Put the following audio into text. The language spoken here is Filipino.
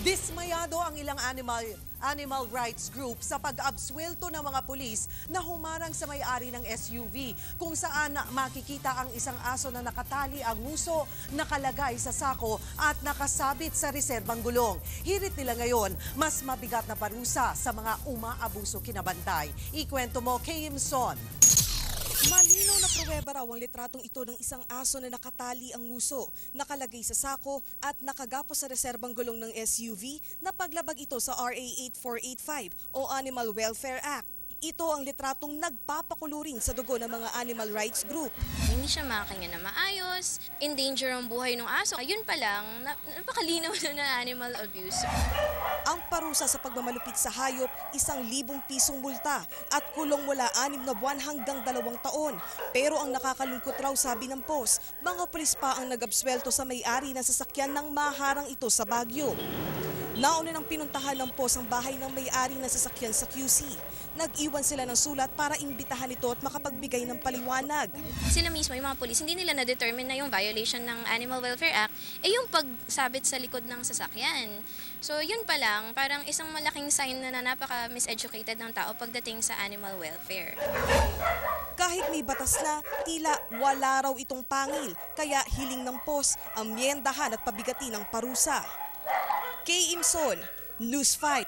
Dismayado ang ilang animal animal rights group sa pag-abswelto ng mga pulis na humarang sa may-ari ng SUV kung saan makikita ang isang aso na nakatali ang nguso, nakalagay sa sako at nakasabit sa reserbang gulong. Hirit nila ngayon, mas mabigat na parusa sa mga umaabuso kinabantay. Ikwento mo, Kim Son. Malinaw na pruweba raw ang litratong ito ng isang aso na nakatali ang nguso, nakalagay sa sako at nakagapos sa reserbang gulong ng SUV na paglabag ito sa RA 8485 o Animal Welfare Act. Ito ang litratong nagpapakuluring sa dugo ng mga animal rights group. Hindi siya makakinga na maayos, in danger ang buhay ng aso. Ayun pa lang, na, napakalinaw na na animal abuse. Ang parusa sa pagmamalupit sa hayop, isang libong pisong multa at kulong mula anim na buwan hanggang dalawang taon. Pero ang nakakalungkot raw sabi ng post, mga pulis pa ang nagabswelto sa may-ari ng sasakyan nang maharang ito sa Bagyo. Nauna nang pinuntahan ng post ang bahay ng may-ari ng sasakyan sa QC. Nag-iwan sila ng sulat para imbitahan ito at makapagbigay ng paliwanag. Sila mismo, yung mga polis, hindi nila na-determine na yung violation ng Animal Welfare Act, eh yung pagsabit sa likod ng sasakyan. So yun pa lang, parang isang malaking sign na, na napaka-miseducated ng tao pagdating sa animal welfare. Kahit may batas na, tila wala raw itong pangil. Kaya hiling ng post, amyendahan at pabigati ng parusa. Kay Imson, News Fight.